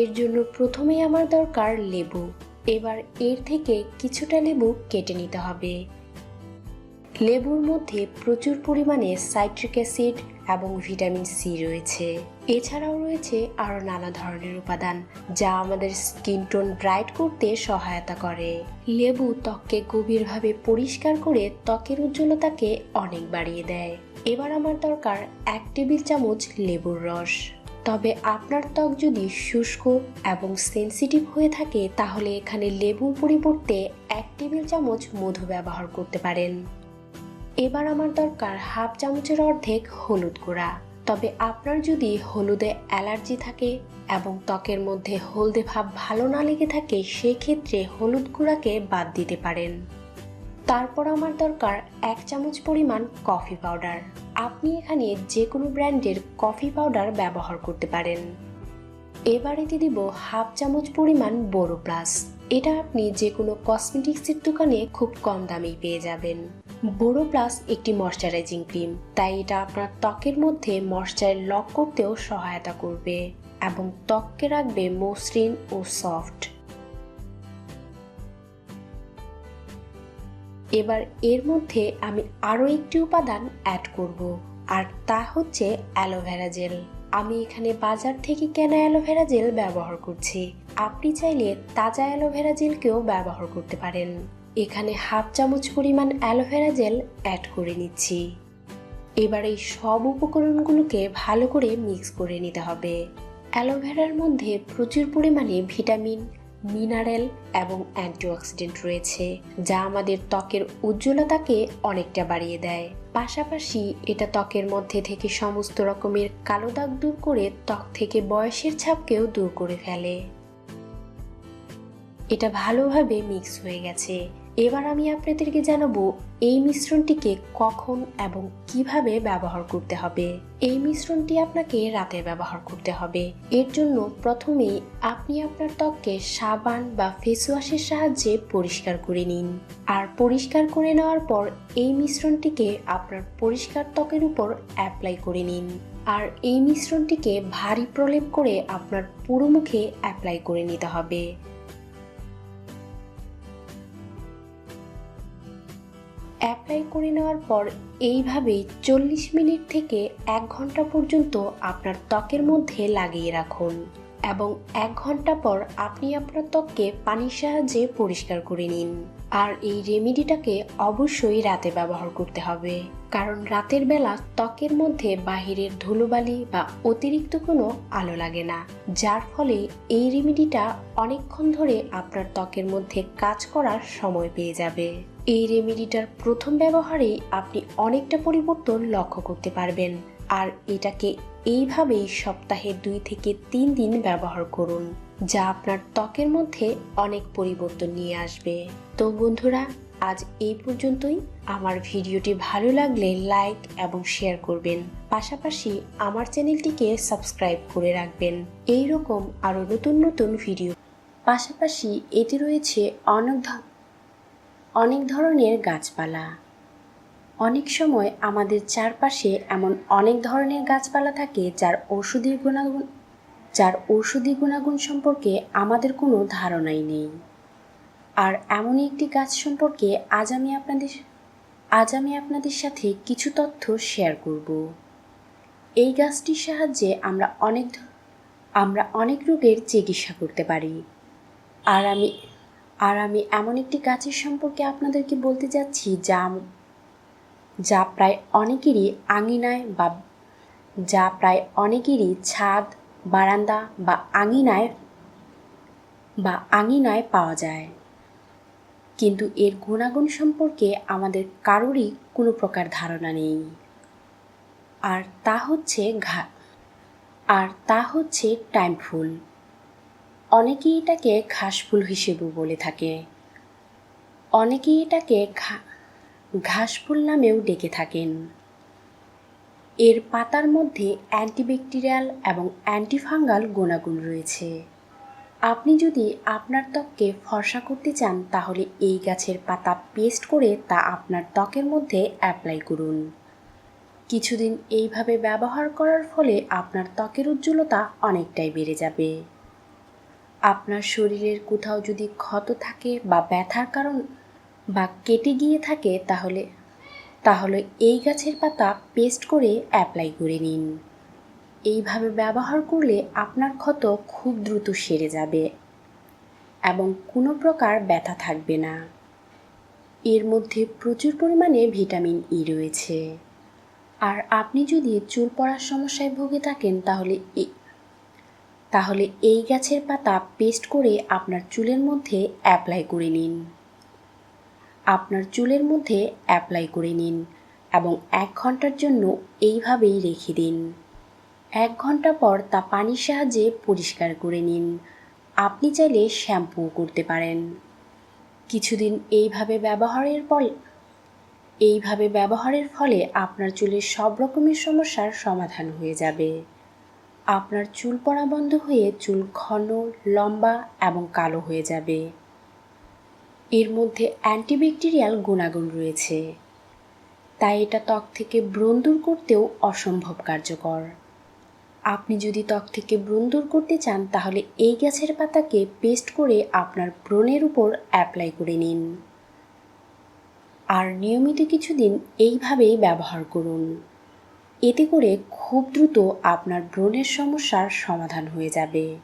এর জন্য প্রথমেই আমার দরকার লেবু। এবার এর থেকে কিছুটা লেবু কেটে নিতে হবে। লেবুর মধ্যে প্রচুর পরিমাণে সাইট্রিক অ্যাসিড এবং ভিটামিন সি রয়েছে। এছাড়াও রয়েছে আরও নানা ধরনের উপাদান যা আমাদের স্কিন টোন ব্রাইট করতে সহায়তা করে। লেবু ত্বককে গভীরভাবে পরিষ্কার করে ত্বকের উজ্জ্বলতাকে অনেক বাড়িয়ে দেয়। এবার আমার দরকার এক টেবিল চামচ লেবুর রস। তবে আপনার ত্বক যদি শুষ্ক এবং সেনসিটিভ হয়ে থাকে, তাহলে এখানে লেবুর পরিবর্তে এক টেবিল চামচ মধু ব্যবহার করতে পারেন। এবার আমার দরকার হাফ চামচের অর্ধেক হলুদ গুঁড়া। তবে আপনার যদি হলুদে অ্যালার্জি থাকে এবং ত্বকের মধ্যে হলদে ভাব ভালো না লেগে থাকে, সেক্ষেত্রে হলুদ গুঁড়াকে বাদ দিতে পারেন। তারপর আমার দরকার এক চামচ পরিমাণ কফি পাউডার। আপনি এখানে যে কোনো ব্র্যান্ডের কফি পাউডার ব্যবহার করতে পারেন। এবার এতে দিব হাফ চামচ পরিমাণ বোরো প্লাস। এটা আপনি যে কোনো কসমেটিক্সের দোকানে খুব কম দামেই পেয়ে যাবেন। বোরো প্লাস একটি ময়শ্চারাইজিং ক্রিম, তাই এটা আপনার ত্বকের মধ্যে ময়শ্চার লক করতেও সহায়তা করবে এবং ত্বককে রাখবে মসৃণ ও সফট। এবার এর মধ্যে আমি আরও একটি উপাদান অ্যাড করব, আর তা হচ্ছে অ্যালোভেরা জেল। আমি এখানে বাজার থেকে কেনা অ্যালোভেরা জেল ব্যবহার করছি। আপনি চাইলে তাজা অ্যালোভেরা জেলকেও ব্যবহার করতে পারেন। এখানে হাফ চামচ পরিমাণ অ্যালোভেরা জেল অ্যাড করে নিচ্ছি। এবার এই সব উপকরণগুলোকে ভালো করে মিক্স করে নিতে হবে। অ্যালোভেরার মধ্যে প্রচুর পরিমাণে ভিটামিন মিনারেল এবং অ্যান্টিঅক্সিডেন্ট রয়েছে, যা আমাদের ত্বকের উজ্জ্বলতাকে অনেকটা বাড়িয়ে দেয়। পাশাপাশি এটা ত্বকের মধ্যে থেকে সমস্ত রকমের কালো দাগ দূর করে ত্বক থেকে বয়সের ছাপকেও দূর করে ফেলে। এটা ভালোভাবে মিক্স হয়ে গেছে। এবার আমি আপনাদেরকে জানাব এই মিশ্রণটিকে কখন এবং কীভাবে ব্যবহার করতে হবে। এই মিশ্রণটি আপনাকে রাতে ব্যবহার করতে হবে। এর জন্য প্রথমেই আপনি আপনার ত্বককে সাবান বা ফেস ওয়াশের সাহায্যে পরিষ্কার করে নিন। আর পরিষ্কার করে নেওয়ার পর এই মিশ্রণটিকে আপনার পরিষ্কার ত্বকের উপর অ্যাপ্লাই করে নিন। আর এই মিশ্রণটিকে ভারী প্রলেপ করে আপনার পুরো মুখে অ্যাপ্লাই করে নিতে হবে। অ্যাপ্লাই করে নেওয়ার পর এইভাবেই চল্লিশ মিনিট থেকে এক ঘণ্টা পর্যন্ত আপনার ত্বকের মধ্যে লাগিয়ে রাখুন এবং এক ঘণ্টা পর আপনি আপনার ত্বককে পানির সাহায্যে পরিষ্কার করে নিন। আর এই রেমেডিটাকে অবশ্যই রাতে ব্যবহার করতে হবে। কারণ রাতের বেলা ত্বকের মধ্যে বাহিরের ধুলোবালি বা অতিরিক্ত কোনো আলো লাগে না, যার ফলে এই রেমেডিটা অনেকক্ষণ ধরে আপনার ত্বকের মধ্যে কাজ করার সময় পেয়ে যাবে। এই রেমেডিটার প্রথম ব্যবহারে আপনি অনেকটা পরিবর্তন লক্ষ্য করতে পারবেন। আর এটাকে এইভাবেই সপ্তাহে দুই থেকে তিন দিন ব্যবহার করুন, যা আপনার ত্বকের মধ্যে অনেক পরিবর্তন নিয়ে আসবে। তো বন্ধুরা, আজ এই পর্যন্তই। আমার ভিডিওটি ভালো লাগলে লাইক এবং শেয়ার করবেন। পাশাপাশি আমার চ্যানেলটিকে সাবস্ক্রাইব করে রাখবেন। এই রকম আরও নতুন নতুন ভিডিও পাশাপাশি এতে রয়েছে অনেক অনেক ধরনের গাছপালা। অনেক সময় আমাদের চারপাশে এমন অনেক ধরনের গাছপালা থাকে যার ঔষধি গুণাগুণ যার ঔষধি গুণাগুণ সম্পর্কে আমাদের কোনো ধারণাই নেই। আর এমনই একটি গাছ সম্পর্কে আজ আমি আপনাদের আজ আমি আপনাদের সাথে কিছু তথ্য শেয়ার করব। এই গাছটির সাহায্যে আমরা অনেক আমরা অনেক রোগের চিকিৎসা করতে পারি। আর আমি আর আমি এমন একটি গাছের সম্পর্কে আপনাদেরকে বলতে যাচ্ছি যা যা প্রায় অনেকেরই আঙিনায় বা যা প্রায় অনেকেরই ছাদ, বারান্দা বা আঙিনায় বা আঙিনায় পাওয়া যায়। কিন্তু এর গুণাগুণ সম্পর্কে আমাদের কারোরই কোনো প্রকার ধারণা নেই। আর তা হচ্ছে ঘা আর তা হচ্ছে টাইম ফুল। অনেকেই এটাকে ঘাস ফুল হিসেবেও বলে থাকে। অনেকেই এটাকে ঘা- ঘাস ফুল নামেও ডেকে থাকেন। এর পাতার মধ্যে অ্যান্টিব্যাকটেরিয়াল এবং অ্যান্টিফাঙ্গাল গুণাগুণ রয়েছে। আপনি যদি আপনার ত্বককে ফর্সা করতে চান, তাহলে এই গাছের পাতা পেস্ট করে তা আপনার ত্বকের মধ্যে অ্যাপ্লাই করুন। কিছুদিন এইভাবে ব্যবহার করার ফলে আপনার ত্বকের উজ্জ্বলতা অনেকটাই বেড়ে যাবে। আপনার শরীরের কোথাও যদি ক্ষত থাকে বা ব্যথার কারণ বা কেটে গিয়ে থাকে তাহলে তাহলে এই গাছের পাতা পেস্ট করে অ্যাপ্লাই করে নিন। এইভাবে ব্যবহার করলে আপনার ক্ষত খুব দ্রুত সেরে যাবে এবং কোনো প্রকার ব্যথা থাকবে না। এর মধ্যে প্রচুর পরিমাণে ভিটামিন ই রয়েছে। আর আপনি যদি চুল পড়ার সমস্যায় ভুগে থাকেন তাহলে তাহলে এই গাছের পাতা পেস্ট করে আপনার চুলের মধ্যে অ্যাপ্লাই করে নিন। আপনার চুলের মধ্যে অ্যাপ্লাই করে নিন এবং এক ঘণ্টার জন্য এইভাবেই রেখে দিন। এক ঘণ্টা পর তা পানির সাহায্যে পরিষ্কার করে নিন। আপনি চাইলে শ্যাম্পু করতে পারেন। কিছুদিন এইভাবে ব্যবহারের পর এইভাবে ব্যবহারের ফলে আপনার চুলের সব রকমের সমস্যার সমাধান হয়ে যাবে। আপনার চুল পড়া বন্ধ হয়ে চুল ঘন, লম্বা এবং কালো হয়ে যাবে। এর মধ্যে অ্যান্টিব্যাকটেরিয়াল গুণাগুণ রয়েছে। তাই এটা ত্বক থেকে ব্রণ দূর করতেও অসম্ভব কার্যকর। আপনি যদি ত্বক থেকে ব্রণ দূর করতে চান, তাহলে এই গাছের পাতাকে পেস্ট করে আপনার ব্রণের উপর অ্যাপ্লাই করে নিন। আর নিয়মিত কিছুদিন এইভাবেই ব্যবহার করুন। এতে করে খুব দ্রুত আপনার ব্রণের সমস্যার সমাধান হয়ে যাবে।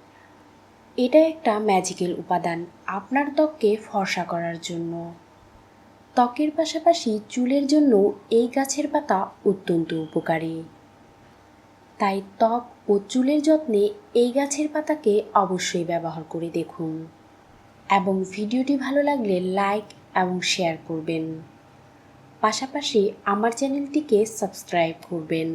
এটা একটা ম্যাজিক্যাল উপাদান আপনার ত্বককে ফর্সা করার জন্য। ত্বকের পাশাপাশি চুলের জন্য এই গাছের পাতা অত্যন্ত উপকারী। তাই ত্বক ও চুলের যত্নে এই গাছের পাতাকে অবশ্যই ব্যবহার করে দেখুন। এবং ভিডিওটি ভালো লাগলে লাইক এবং শেয়ার করবেন। পাশাপাশি আমার চ্যানেলটিকে সাবস্ক্রাইব করবেন।